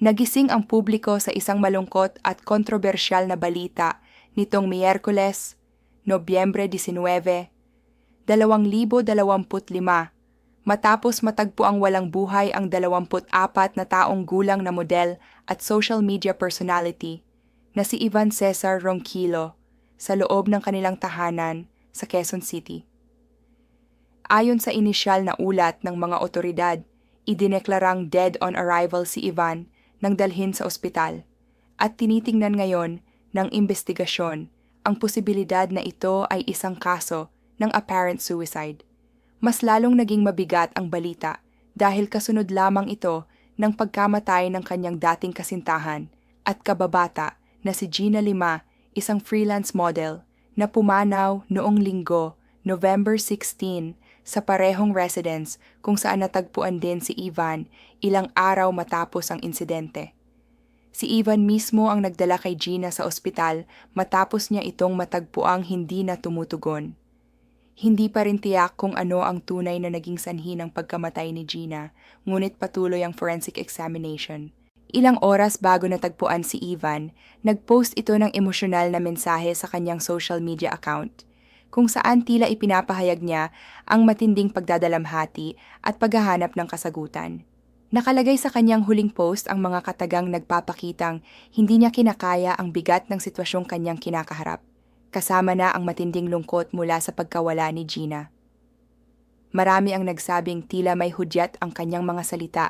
Nagising ang publiko sa isang malungkot at kontrobersyal na balita nitong Miyerkules, Nobyembre 19, 2025, matapos matagpo ang walang buhay ang 24 na taong gulang na model at social media personality na si Ivan Cesar Ronquillo sa loob ng kanilang tahanan sa Quezon City. Ayon sa inisyal na ulat ng mga otoridad, idineklarang dead on arrival si Ivan nang dalhin sa ospital at tinitingnan ngayon ng investigasyon ang posibilidad na ito ay isang kaso ng apparent suicide. Mas lalong naging mabigat ang balita dahil kasunod lamang ito ng pagkamatay ng kanyang dating kasintahan at kababata na si Gina Lima, isang freelance model na pumanaw noong linggo, November 16, sa parehong residence kung saan natagpuan din si Ivan ilang araw matapos ang insidente. Si Ivan mismo ang nagdala kay Gina sa ospital matapos niya itong matagpuang hindi na tumutugon. Hindi pa rin tiyak kung ano ang tunay na naging sanhi ng pagkamatay ni Gina, ngunit patuloy ang forensic examination. Ilang oras bago natagpuan si Ivan, nagpost ito ng emosyonal na mensahe sa kanyang social media account – kung saan tila ipinapahayag niya ang matinding pagdadalamhati at paghahanap ng kasagutan. Nakalagay sa kanyang huling post ang mga katagang nagpapakitang hindi niya kinakaya ang bigat ng sitwasyong kanyang kinakaharap, kasama na ang matinding lungkot mula sa pagkawala ni Gina. Marami ang nagsabing tila may hudyat ang kanyang mga salita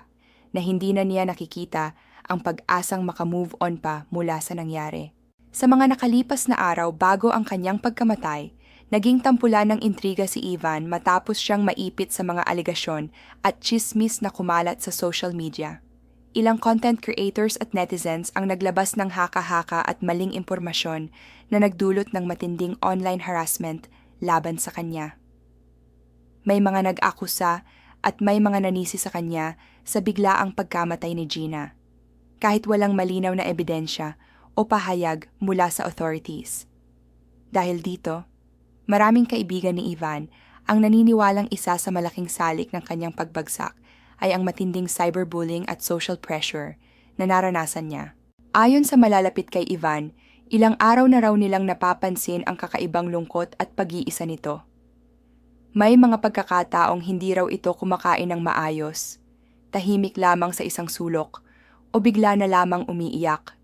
na hindi na niya nakikita ang pag-asang makamove on pa mula sa nangyari. Sa mga nakalipas na araw bago ang kanyang pagkamatay, Naging tampulan ng intriga si Ivan matapos siyang maipit sa mga aligasyon at chismis na kumalat sa social media. Ilang content creators at netizens ang naglabas ng haka-haka at maling impormasyon na nagdulot ng matinding online harassment laban sa kanya. May mga nag-akusa at may mga nanisi sa kanya sa biglaang pagkamatay ni Gina, kahit walang malinaw na ebidensya o pahayag mula sa authorities. Dahil dito, Maraming kaibigan ni Ivan ang naniniwalang isa sa malaking salik ng kanyang pagbagsak ay ang matinding cyberbullying at social pressure na naranasan niya. Ayon sa malalapit kay Ivan, ilang araw na raw nilang napapansin ang kakaibang lungkot at pag-iisa nito. May mga pagkakataong hindi raw ito kumakain ng maayos, tahimik lamang sa isang sulok, o bigla na lamang umiiyak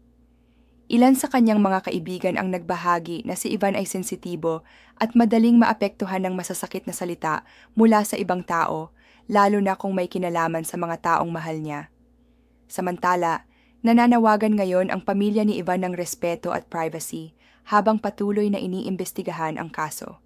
Ilan sa kanyang mga kaibigan ang nagbahagi na si Ivan ay sensitibo at madaling maapektuhan ng masasakit na salita mula sa ibang tao, lalo na kung may kinalaman sa mga taong mahal niya. Samantala, nananawagan ngayon ang pamilya ni Ivan ng respeto at privacy habang patuloy na iniimbestigahan ang kaso.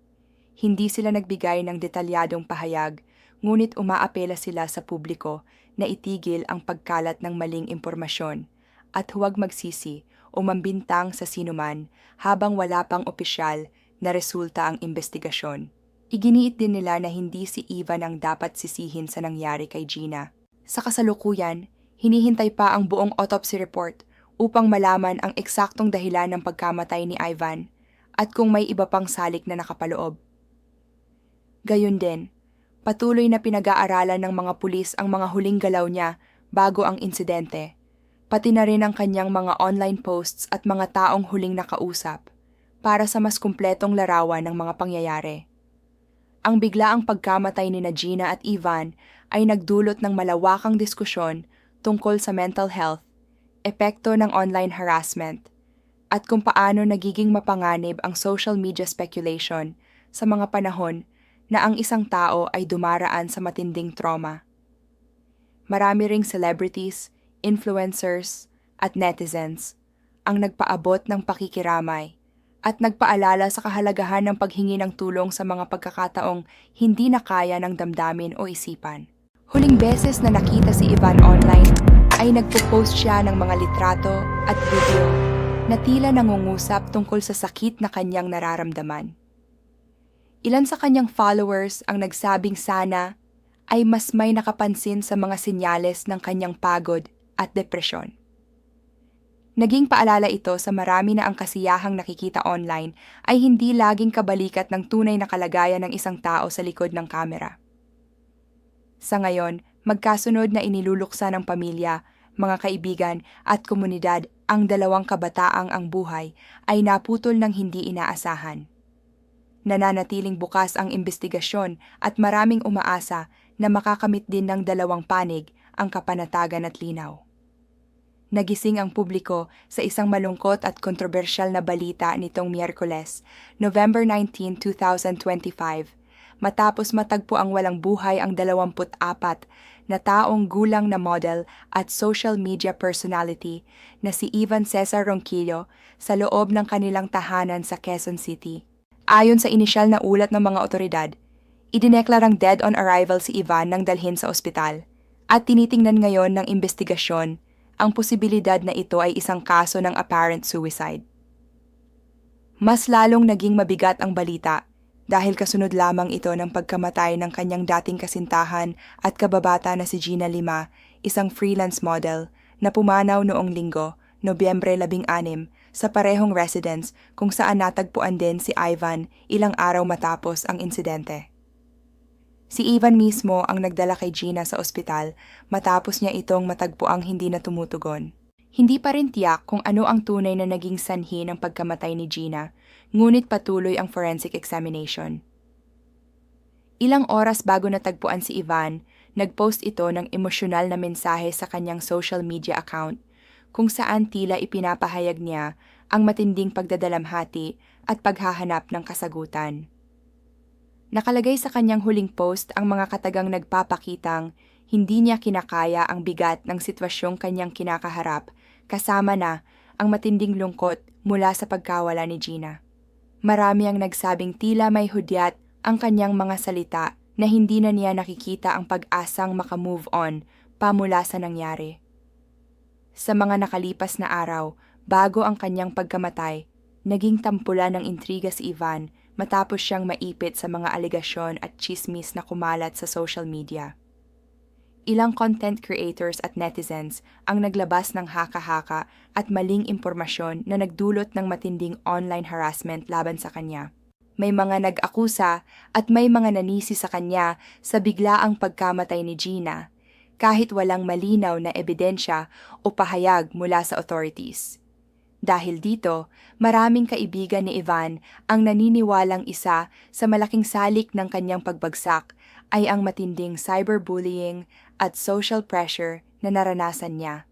Hindi sila nagbigay ng detalyadong pahayag, ngunit umaapela sila sa publiko na itigil ang pagkalat ng maling impormasyon at huwag magsisi o mambintang sa sinuman habang wala pang opisyal na resulta ang investigasyon. Iginiit din nila na hindi si Ivan ang dapat sisihin sa nangyari kay Gina. Sa kasalukuyan, hinihintay pa ang buong autopsy report upang malaman ang eksaktong dahilan ng pagkamatay ni Ivan at kung may iba pang salik na nakapaloob. Gayun din, patuloy na pinag-aaralan ng mga pulis ang mga huling galaw niya bago ang insidente pati na rin ang kanyang mga online posts at mga taong huling nakausap para sa mas kumpletong larawan ng mga pangyayari. Ang biglaang pagkamatay ni Gina at Ivan ay nagdulot ng malawakang diskusyon tungkol sa mental health, epekto ng online harassment, at kung paano nagiging mapanganib ang social media speculation sa mga panahon na ang isang tao ay dumaraan sa matinding trauma. Marami ring celebrities, influencers, at netizens ang nagpaabot ng pakikiramay at nagpaalala sa kahalagahan ng paghingi ng tulong sa mga pagkakataong hindi na kaya ng damdamin o isipan. Huling beses na nakita si Ivan online ay nagpo-post siya ng mga litrato at video na tila nangungusap tungkol sa sakit na kanyang nararamdaman. Ilan sa kanyang followers ang nagsabing sana ay mas may nakapansin sa mga senyales ng kanyang pagod at depresyon. Naging paalala ito sa marami na ang kasiyahang nakikita online ay hindi laging kabalikat ng tunay na kalagayan ng isang tao sa likod ng kamera. Sa ngayon, magkasunod na iniluluksa ng pamilya, mga kaibigan at komunidad ang dalawang kabataang ang buhay ay naputol ng hindi inaasahan. Nananatiling bukas ang investigasyon at maraming umaasa na makakamit din ng dalawang panig ang kapanatagan at linaw. Nagising ang publiko sa isang malungkot at kontrobersyal na balita nitong Miyerkules, November 19, 2025, matapos matagpo ang walang buhay ang 24 na taong gulang na model at social media personality na si Ivan Cesar Ronquillo sa loob ng kanilang tahanan sa Quezon City. Ayon sa inisyal na ulat ng mga otoridad, idineklarang dead on arrival si Ivan nang dalhin sa ospital at tinitingnan ngayon ng investigasyon ang posibilidad na ito ay isang kaso ng apparent suicide. Mas lalong naging mabigat ang balita dahil kasunod lamang ito ng pagkamatay ng kanyang dating kasintahan at kababata na si Gina Lima, isang freelance model na pumanaw noong linggo, Nobyembre 16, sa parehong residence kung saan natagpuan din si Ivan ilang araw matapos ang insidente. Si Ivan mismo ang nagdala kay Gina sa ospital matapos niya itong matagpuang hindi na tumutugon. Hindi pa rin tiyak kung ano ang tunay na naging sanhi ng pagkamatay ni Gina, ngunit patuloy ang forensic examination. Ilang oras bago natagpuan si Ivan, nagpost ito ng emosyonal na mensahe sa kanyang social media account kung saan tila ipinapahayag niya ang matinding pagdadalamhati at paghahanap ng kasagutan. Nakalagay sa kanyang huling post ang mga katagang nagpapakitang hindi niya kinakaya ang bigat ng sitwasyong kanyang kinakaharap kasama na ang matinding lungkot mula sa pagkawala ni Gina. Marami ang nagsabing tila may hudyat ang kanyang mga salita na hindi na niya nakikita ang pag-asang makamove on pamula sa nangyari. Sa mga nakalipas na araw, bago ang kanyang pagkamatay, naging tampula ng intriga si Ivan matapos siyang maipit sa mga alegasyon at chismis na kumalat sa social media. Ilang content creators at netizens ang naglabas ng haka-haka at maling impormasyon na nagdulot ng matinding online harassment laban sa kanya. May mga nag-akusa at may mga nanisi sa kanya sa biglaang pagkamatay ni Gina kahit walang malinaw na ebidensya o pahayag mula sa authorities. Dahil dito, maraming kaibigan ni Ivan ang naniniwalang isa sa malaking salik ng kanyang pagbagsak ay ang matinding cyberbullying at social pressure na naranasan niya.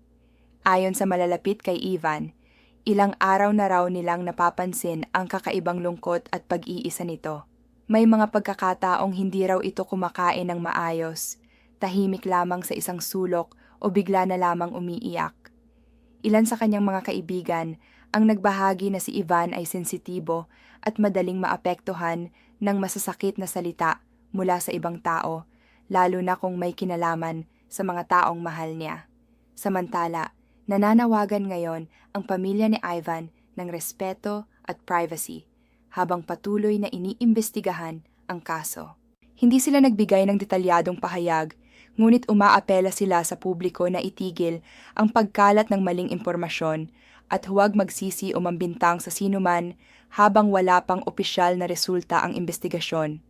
Ayon sa malalapit kay Ivan, ilang araw na raw nilang napapansin ang kakaibang lungkot at pag-iisa nito. May mga pagkakataong hindi raw ito kumakain ng maayos, tahimik lamang sa isang sulok o bigla na lamang umiiyak. Ilan sa kanyang mga kaibigan ang nagbahagi na si Ivan ay sensitibo at madaling maapektuhan ng masasakit na salita mula sa ibang tao, lalo na kung may kinalaman sa mga taong mahal niya. Samantala, nananawagan ngayon ang pamilya ni Ivan ng respeto at privacy habang patuloy na iniimbestigahan ang kaso. Hindi sila nagbigay ng detalyadong pahayag ngunit umaapela sila sa publiko na itigil ang pagkalat ng maling impormasyon at huwag magsisi o mambintang sa sinuman habang wala pang opisyal na resulta ang investigasyon.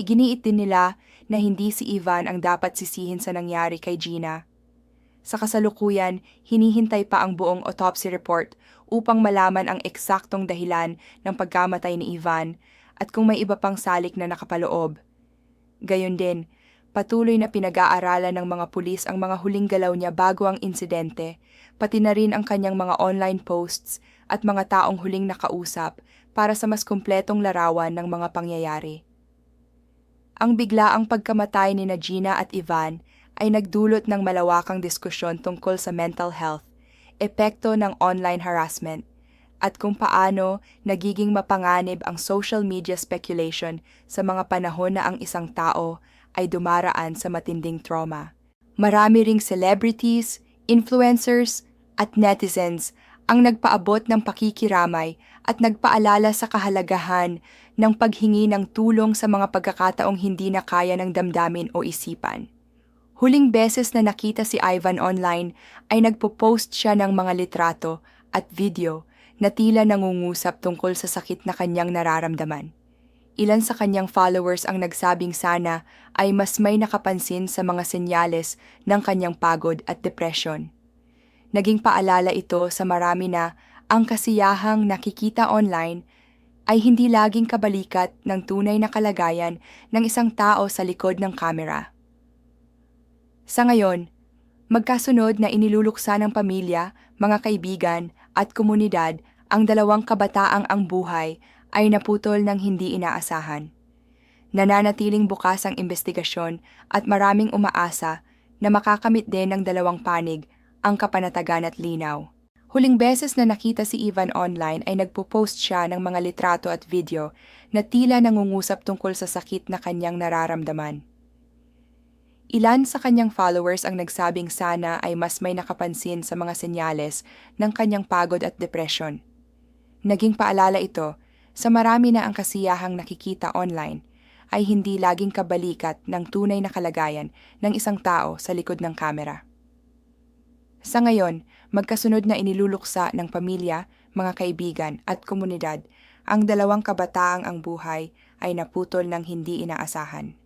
Iginiit din nila na hindi si Ivan ang dapat sisihin sa nangyari kay Gina. Sa kasalukuyan, hinihintay pa ang buong autopsy report upang malaman ang eksaktong dahilan ng pagkamatay ni Ivan at kung may iba pang salik na nakapaloob. Gayon din, Patuloy na pinag-aaralan ng mga pulis ang mga huling galaw niya bago ang insidente, pati na rin ang kanyang mga online posts at mga taong huling nakausap para sa mas kumpletong larawan ng mga pangyayari. Ang biglaang pagkamatay ni Gina at Ivan ay nagdulot ng malawakang diskusyon tungkol sa mental health, epekto ng online harassment, at kung paano nagiging mapanganib ang social media speculation sa mga panahon na ang isang tao ay dumaraan sa matinding trauma. Marami ring celebrities, influencers, at netizens ang nagpaabot ng pakikiramay at nagpaalala sa kahalagahan ng paghingi ng tulong sa mga pagkakataong hindi na kaya ng damdamin o isipan. Huling beses na nakita si Ivan online ay nagpo-post siya ng mga litrato at video na tila nangungusap tungkol sa sakit na kanyang nararamdaman. Ilan sa kanyang followers ang nagsabing sana ay mas may nakapansin sa mga senyales ng kanyang pagod at depression. Naging paalala ito sa marami na ang kasiyahang nakikita online ay hindi laging kabalikat ng tunay na kalagayan ng isang tao sa likod ng kamera. Sa ngayon, magkasunod na iniluluksa ng pamilya, mga kaibigan at komunidad ang dalawang kabataang ang buhay ay naputol ng hindi inaasahan. Nananatiling bukas ang investigasyon at maraming umaasa na makakamit din ng dalawang panig ang kapanatagan at linaw. Huling beses na nakita si Ivan online ay nagpo-post siya ng mga litrato at video na tila nangungusap tungkol sa sakit na kanyang nararamdaman. Ilan sa kanyang followers ang nagsabing sana ay mas may nakapansin sa mga senyales ng kanyang pagod at depression. Naging paalala ito sa marami na ang kasiyahang nakikita online ay hindi laging kabalikat ng tunay na kalagayan ng isang tao sa likod ng kamera. Sa ngayon, magkasunod na iniluluksa ng pamilya, mga kaibigan at komunidad ang dalawang kabataang ang buhay ay naputol ng hindi inaasahan.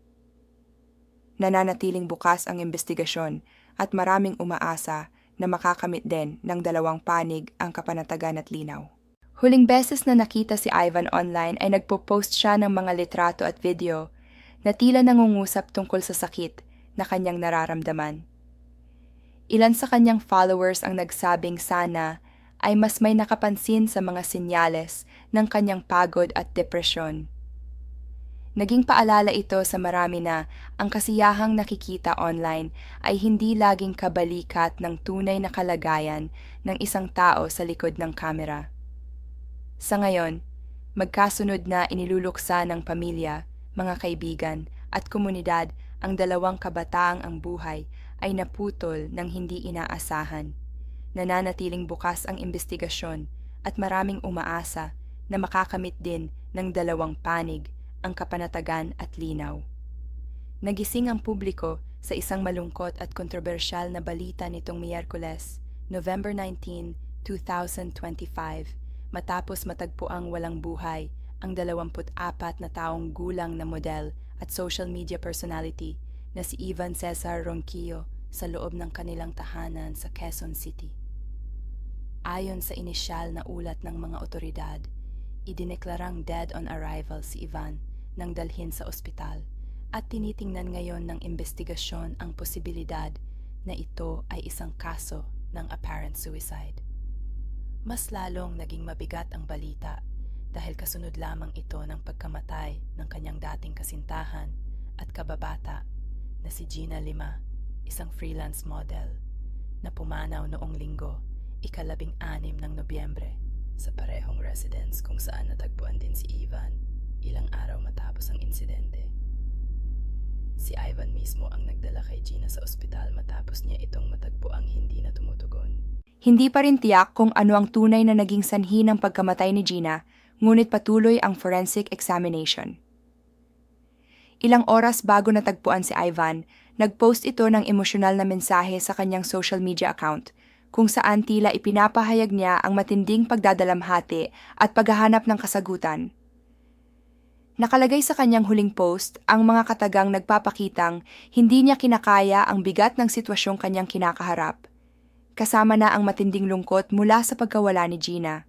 Nananatiling bukas ang investigasyon at maraming umaasa na makakamit din ng dalawang panig ang kapanatagan at linaw. Huling beses na nakita si Ivan online ay nagpo-post siya ng mga litrato at video na tila nangungusap tungkol sa sakit na kanyang nararamdaman. Ilan sa kanyang followers ang nagsabing sana ay mas may nakapansin sa mga senyales ng kanyang pagod at depresyon. Naging paalala ito sa marami na ang kasiyahang nakikita online ay hindi laging kabalikat ng tunay na kalagayan ng isang tao sa likod ng kamera. Sa ngayon, magkasunod na iniluluksa ng pamilya, mga kaibigan at komunidad ang dalawang kabataang ang buhay ay naputol ng hindi inaasahan. Nananatiling bukas ang investigasyon at maraming umaasa na makakamit din ng dalawang panig ang kapanatagan at linaw. Nagising ang publiko sa isang malungkot at kontrobersyal na balita nitong Miyerkules, November 19, 2025 matapos matagpo ang walang buhay ang 24 na taong gulang na model at social media personality na si Ivan Cesar Ronquillo sa loob ng kanilang tahanan sa Quezon City. Ayon sa inisyal na ulat ng mga otoridad, idineklarang dead on arrival si Ivan nang dalhin sa ospital at tinitingnan ngayon ng investigasyon ang posibilidad na ito ay isang kaso ng apparent suicide. Mas lalong naging mabigat ang balita dahil kasunod lamang ito ng pagkamatay ng kanyang dating kasintahan at kababata na si Gina Lima, isang freelance model na pumanaw noong linggo, ikalabing anim ng Nobyembre sa parehong residence kung saan natagpuan din si Ivan ilang araw matapos ang insidente. Si Ivan mismo ang nagdala kay Gina sa ospital matapos niya itong matagpo ang hindi na tumutugon. Hindi pa rin tiyak kung ano ang tunay na naging sanhi ng pagkamatay ni Gina, ngunit patuloy ang forensic examination. Ilang oras bago natagpuan si Ivan, nagpost ito ng emosyonal na mensahe sa kanyang social media account, kung saan tila ipinapahayag niya ang matinding pagdadalamhati at paghahanap ng kasagutan. Nakalagay sa kanyang huling post ang mga katagang nagpapakitang hindi niya kinakaya ang bigat ng sitwasyong kanyang kinakaharap – kasama na ang matinding lungkot mula sa pagkawala ni Gina.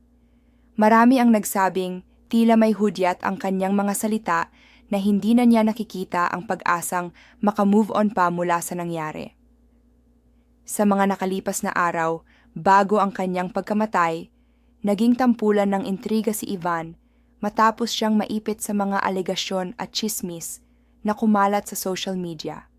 Marami ang nagsabing tila may hudyat ang kanyang mga salita na hindi na niya nakikita ang pag-asang makamove on pa mula sa nangyari. Sa mga nakalipas na araw, bago ang kanyang pagkamatay, naging tampulan ng intriga si Ivan matapos siyang maipit sa mga alegasyon at chismis na kumalat sa social media.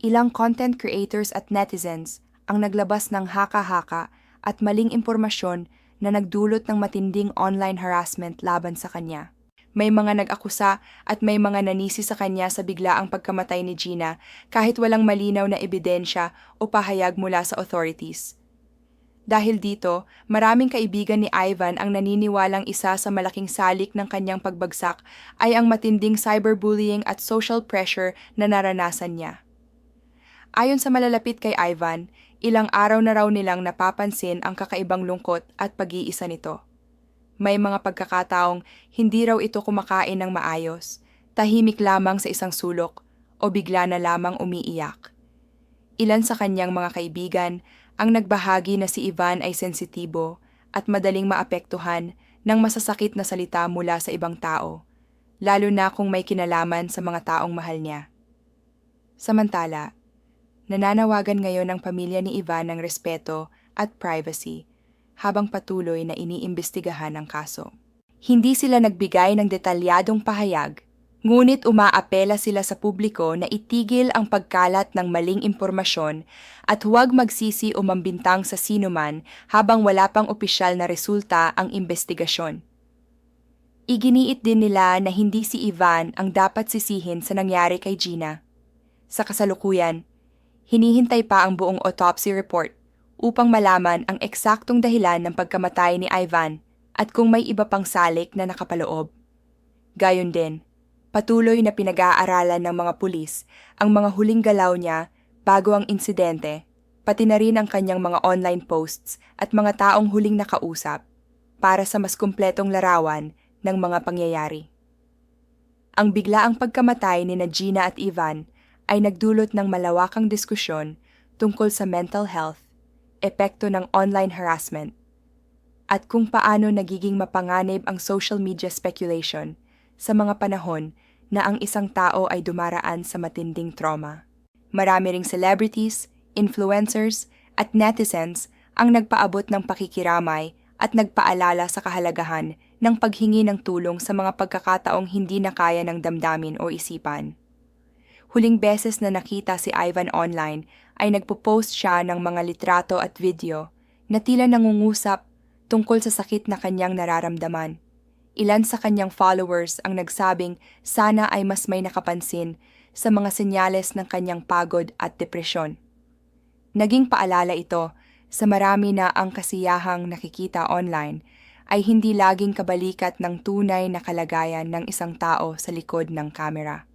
Ilang content creators at netizens ang naglabas ng haka-haka at maling impormasyon na nagdulot ng matinding online harassment laban sa kanya. May mga nag-akusa at may mga nanisi sa kanya sa biglaang pagkamatay ni Gina kahit walang malinaw na ebidensya o pahayag mula sa authorities. Dahil dito, maraming kaibigan ni Ivan ang naniniwalang isa sa malaking salik ng kanyang pagbagsak ay ang matinding cyberbullying at social pressure na naranasan niya. Ayon sa malalapit kay Ivan, Ilang araw na raw nilang napapansin ang kakaibang lungkot at pag-iisa nito. May mga pagkakataong hindi raw ito kumakain ng maayos, tahimik lamang sa isang sulok o bigla na lamang umiiyak. Ilan sa kanyang mga kaibigan ang nagbahagi na si Ivan ay sensitibo at madaling maapektuhan ng masasakit na salita mula sa ibang tao, lalo na kung may kinalaman sa mga taong mahal niya. Samantala, nananawagan ngayon ang pamilya ni Ivan ng respeto at privacy habang patuloy na iniimbestigahan ang kaso. Hindi sila nagbigay ng detalyadong pahayag, ngunit umaapela sila sa publiko na itigil ang pagkalat ng maling impormasyon at huwag magsisi o mambintang sa sinuman habang wala pang opisyal na resulta ang investigasyon. Iginiit din nila na hindi si Ivan ang dapat sisihin sa nangyari kay Gina. Sa kasalukuyan, hinihintay pa ang buong autopsy report upang malaman ang eksaktong dahilan ng pagkamatay ni Ivan at kung may iba pang salik na nakapaloob. Gayon din, patuloy na pinag-aaralan ng mga pulis ang mga huling galaw niya bago ang insidente, pati na rin ang kanyang mga online posts at mga taong huling nakausap para sa mas kumpletong larawan ng mga pangyayari. Ang biglaang pagkamatay ni na Gina at Ivan ay nagdulot ng malawakang diskusyon tungkol sa mental health epekto ng online harassment, at kung paano nagiging mapanganib ang social media speculation sa mga panahon na ang isang tao ay dumaraan sa matinding trauma. Marami ring celebrities, influencers, at netizens ang nagpaabot ng pakikiramay at nagpaalala sa kahalagahan ng paghingi ng tulong sa mga pagkakataong hindi na kaya ng damdamin o isipan. Huling beses na nakita si Ivan online ay nagpo-post siya ng mga litrato at video na tila nangungusap tungkol sa sakit na kanyang nararamdaman. Ilan sa kanyang followers ang nagsabing sana ay mas may nakapansin sa mga senyales ng kanyang pagod at depresyon. Naging paalala ito sa marami na ang kasiyahang nakikita online ay hindi laging kabalikat ng tunay na kalagayan ng isang tao sa likod ng kamera.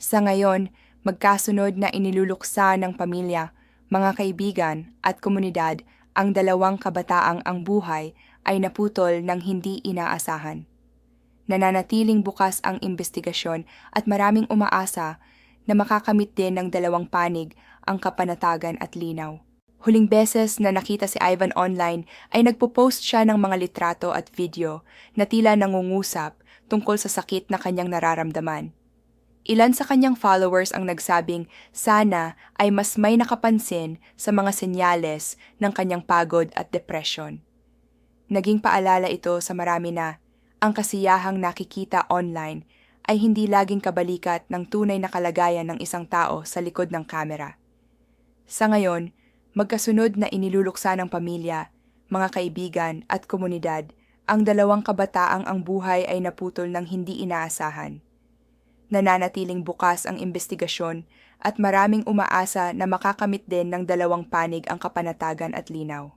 Sa ngayon, magkasunod na iniluluksa ng pamilya, mga kaibigan at komunidad ang dalawang kabataang ang buhay ay naputol ng hindi inaasahan. Nananatiling bukas ang investigasyon at maraming umaasa na makakamit din ng dalawang panig ang kapanatagan at linaw. Huling beses na nakita si Ivan online ay nagpo-post siya ng mga litrato at video na tila nangungusap tungkol sa sakit na kanyang nararamdaman. Ilan sa kanyang followers ang nagsabing sana ay mas may nakapansin sa mga senyales ng kanyang pagod at depression. Naging paalala ito sa marami na ang kasiyahang nakikita online ay hindi laging kabalikat ng tunay na kalagayan ng isang tao sa likod ng kamera. Sa ngayon, magkasunod na iniluluksa ng pamilya, mga kaibigan at komunidad ang dalawang kabataang ang buhay ay naputol ng hindi inaasahan nananatiling bukas ang investigasyon at maraming umaasa na makakamit din ng dalawang panig ang kapanatagan at linaw.